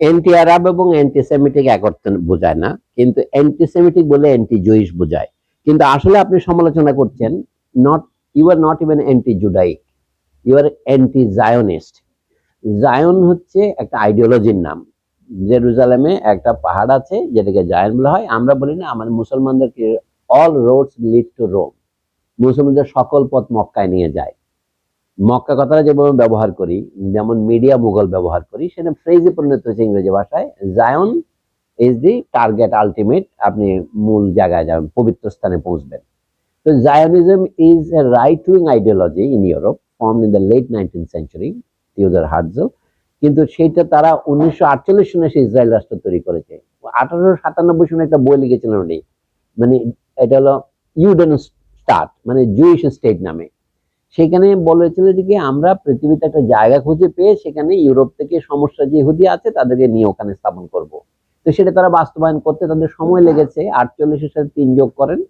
Anti আরব এবং অ্যান্টিসেমিটিক এক অর্থে বোঝায় না, কিন্তু অ্যান্টিসেমিটিক বলে অ্যান্টি জুইশ বোঝায়। কিন্তু আসলে আপনি সমালোচনা করছেন not you are not even anti Judaic you are anti Zionist Zion হচ্ছে একটা আইডিওলজির নাম। জেরুজালেমে একটা পাহাড় আছে, যেটাকে জায়ন বলা হয়। আমরা বলি না, আমাদের মুসলমানদেরকে all roads lead to Rome মুসলমানদের সকল পথ মক্কায় নিয়ে যায়। মক্কা কথাটা যেভাবে ব্যবহার করি, যেমন মিডিয়া মুঘল ব্যবহার করি সেটা ফ্রেজে পরিণত হয়েছে ইংরেজি ভাষায় Zion is the target ultimate আপনি মূল জায়গায় যাবেন, পবিত্র স্থানে পৌঁছবেন। তো Zionism is a right wing ideology in Europe form in the late nineteen century Theodor Herzl কিন্তু সেইটা তারা উনিশশো সনে সে ইসরায়েল রাষ্ট্র তৈরি করেছে। আঠারোশো সাতানব্বই সনে একটা বই লিখেছিলেন উনি মানে এটা হলো ইউডেন স্টার্ট মানে জুইশ স্টেট নামে। সেখানে বলেছিল যে কি আমরা পৃথিবীতে একটা জায়গা খুঁজে পেয়ে সেখানে ইউরোপ থেকে সমস্যা যে ইহুদি আছে তাদেরকে নিয়ে ওখানে স্থাপন করব। তো সেটা তারা বাস্তবায়ন করতে তাদের সময় লেগেছে। আটচল্লিশের সাথে তিন যোগ করেন।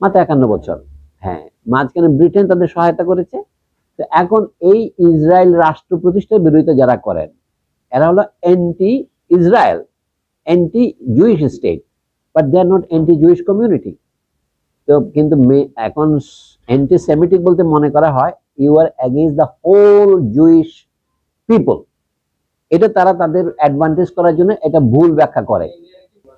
মাত্র একান্ন বছর। হ্যাঁ মাঝখানে ব্রিটেন তাদের সহায়তা করেছে। তো এখন এই ইসরায়েল রাষ্ট্র প্রতিষ্ঠার বিরোধিতা যারা করেন, এরা হলো anti Israel anti Jewish state but they are not anti Jewish community তো কিন্তু এখন অ্যান্টি সেমিটিক বলতে মনে করা হয় you are against the whole Jewish people এটা তারা তাদের অ্যাডভান্টেজ করার জন্য এটা ভুল ব্যাখ্যা করে।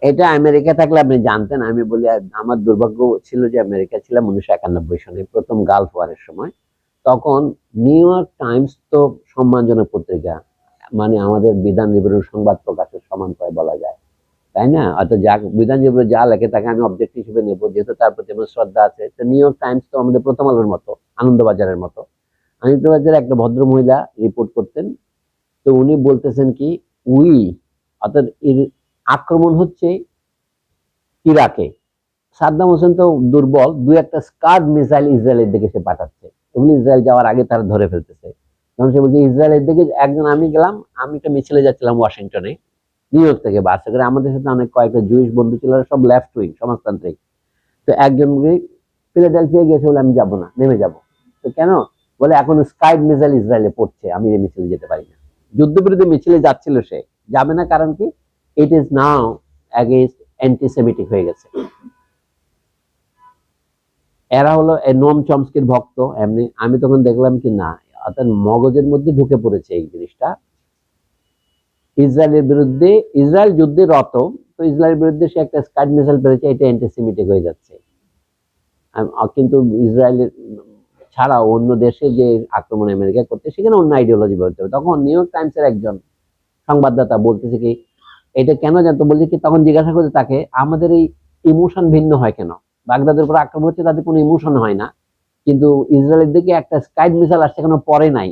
এটা আমেরিকা থাকলে আপনি জানতেন, আমি বলি, আমার দুর্ভাগ্য ছিল যে আমেরিকা ছিলাম উনিশশো একানব্বই সনে প্রথম গালফ ওয়ারের সময়। তখন নিউ ইয়র্ক টাইমস তো সম্মানজনক পত্রিকা মানে আমাদের বিধান নিবেদন সংবাদ প্রকাশের সমান প্রায় বলা যায়। তাই না? অর্থাৎ যা বিধান নিবেদন যা লেখে তাকে আমি অবজেক্ট হিসেবে নেব। যেহেতু তার প্রতি আমার শ্রদ্ধা আছে, তো নিউ ইয়র্ক টাইমস তো আমাদের প্রথম আলোর মতো, আনন্দবাজারের মতো। আনন্দবাজারে একটা ভদ্র মহিলা রিপোর্ট করতেন, তো উনি বলতেছেন কি, উই, অর্থাৎ এর আক্রমণ হচ্ছে ইরাকে। সাদ্দাম হোসেন তো দুর্বল, দুই একটা স্কার্ড মিসাইল ইসরায়েলের দিকে সে পাঠাচ্ছে। ওগুলো ইসরায়েল যাওয়ার আগে তারা ধরে ফেলতেছে। তখন সে বলছে, ইসরায়েলের দিকে একজন আমি গেলাম, আমি একটা মিছিলে যাচ্ছিলাম ওয়াশিংটনে নিউ ইয়র্ক থেকে বাসে করে। আমাদের সাথে অনেক কয়েকটা জুইশ বন্ধু ছিল সব লেফট উইং সমাজতান্ত্রিক। তো একজন ফিলাডেলফিয়া গিয়েছে বলে আমি যাব না, নেমে যাব। তো কেন? বলে এখন স্কাইড মিসাইল ইসরায়েলে পড়ছে, আমি এই মিছিলে যেতে পারি না। যুদ্ধবিরোধী মিছিলে যাচ্ছিল সে। যাবে না কারণ কি? ইট ইজ নাও অ্যাগেন্স্ট অ্যান্টিসেমিটিক হয়ে গেছে। এরা হলো নোম চমস্কির ভক্ত, এমনি। আমি তখন দেখলাম কি না, অর্থাৎ মগজের মধ্যে ঢুকে পড়েছে এই জিনিসটা। ইসরায়েলের বিরুদ্ধে, ইসরায়েল যুদ্ধে রত, তো ইসরায়েলের বিরুদ্ধে সে একটা স্কাড মিসাইল পেরেছে, এটা অ্যান্টিসেমিটিক হয়ে যাচ্ছে। কিন্তু ইসরায়েলের, ছাড়া অন্য দেশে যে আক্রমণ আমেরিকা করতে, সেখানে অন্য আইডিওলজি বলতে হবে। তখন নিউ ইয়র্ক টাইমসের একজন সংবাদদাতা বলতেছে কি, এটা কেন জানতো? বলছে কি, তখন জিজ্ঞাসা করতে তাকে, আমাদের এই ইমোশন ভিন্ন হয় কেন? বাগদাদের উপর আক্রমণ হচ্ছে, তাদের কোনো ইমোশন হয় না। কিন্তু ইসরায়েলের দিকে একটা স্কাইড মিসাইল আসছে কেন পরে নাই।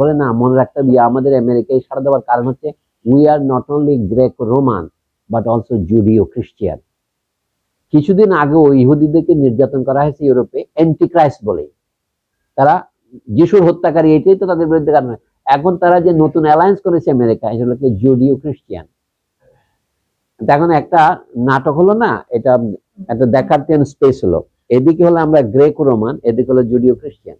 বলে না, মনে রাখতে হবে, আমাদের আমেরিকায় সারা দেওয়ার কারণ হচ্ছে we are not only Greek Roman but also Judeo Christian কিছুদিন আগেও ইহুদিদেরকে নির্যাতন করা হয়েছে ইউরোপে অ্যান্টিক্রাইস্ট বলে। তারা যিশুর হত্যাকারী, এটাই তো তাদের বিরুদ্ধে কারণ। এখন তারা যে নতুন অ্যালায়েন্স করেছে আমেরিকা এগুলোকে জুডিও খ্রিস্টিয়ান এখন একটা নাটক হলো না, এটা একটা দেখাতেন স্পেস হলো। এদিকে হলো আমরা গ্রেক রোমান এদিকে হলো জুডিও খ্রিস্টিয়ান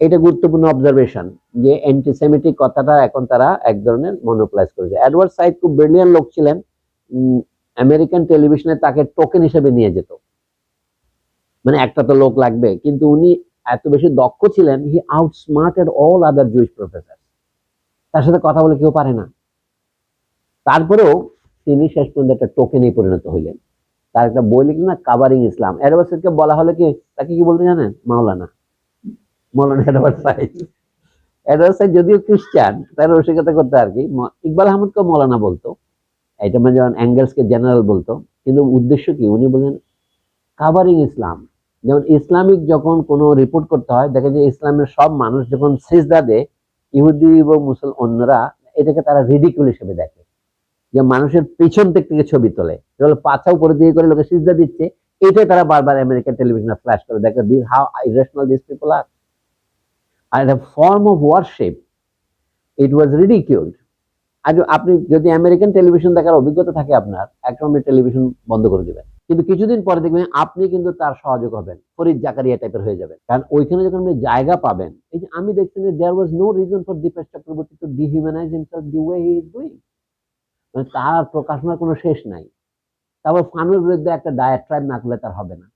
এটা গুরুত্বপূর্ণ অবজারভেশন যে অ্যান্টিসেমিটিক কথাটা এখন তারা এক ধরনের মনোপ্লাইজ করেছে। অ্যাডওয়ার্ড সাইড খুব ব্রিলিয়ান লোক ছিলেন আমেরিকান টেলিভিশনে তাকে টোকেন হিসেবে নিয়ে যেত। মানে একটা তো লোক লাগবে, কিন্তু উনি এত বেশি দক্ষ ছিলেন he outsmarted all other Jewish professor তার সাথে কথা বলে কেউ পারে না। তারপরেও তিনি শেষ পর্যন্ত একটা টোকেনে পরিণত হইলেন। তার একটা বই লিখলেন না কাভারিং ইসলাম। অ্যাডওয়ার্ড সাইডকে বলা হলে কি, তাকে কি বলতে জানেন? মাওলানা। মৌলানা অ্যাডওয়ার্ড সাইড অ্যাডওয়ার্ড সাইড যদিও খ্রিস্টান, তার রসিকতা করতে আর কি ইকবাল আহমদকে মৌলানা বলতো। এটা মানে যেমন অ্যাঙ্গেলসকে জেনারেল বলতো। কিন্তু উদ্দেশ্য কি? উনি বলেন কাভারিং ইসলাম। যেমন ইসলামিক যখন কোনো রিপোর্ট করতে হয় দেখে যে ইসলামের সব মানুষ যখন সিজদা দেয়, ইহুদি এবং মুসল অন্যরা, এটাকে তারা রিডিকুল হিসেবে দেখে। যে মানুষের পিছন দিক থেকে ছবি তোলে। পাছা উপরে দিয়ে করে লোকে সিজদা দিচ্ছে। এটাই তারা বারবার আমেরিকান টেলিভিশনে ফ্ল্যাশ করে। দেখে this how irrational this people are আর একটা form of worship it was ridiculed আর আপনি যদি আমেরিকান টেলিভিশন দেখার অভিজ্ঞতা থাকে আপনার আপনি টেলিভিশন বন্ধ করে দিবেন। কিন্তু কিছুদিন পরে দেখবেন আপনি কিন্তু তার সহযোগ হবেন, ফরিদ জাকারিয়া টাইপের হয়ে যাবেন। কারণ ওইখানে যখন আপনি জায়গা পাবেন, এই যে আমি দেখছি যে there was no reason for Dipesh Chakrabarty to dehumanize himself the way he is doing মানে তার প্রকাশনার কোনো শেষ নাই। তারপর ফানুর বিরুদ্ধে একটা ডায়াট্রাইব না করলে তার হবে না।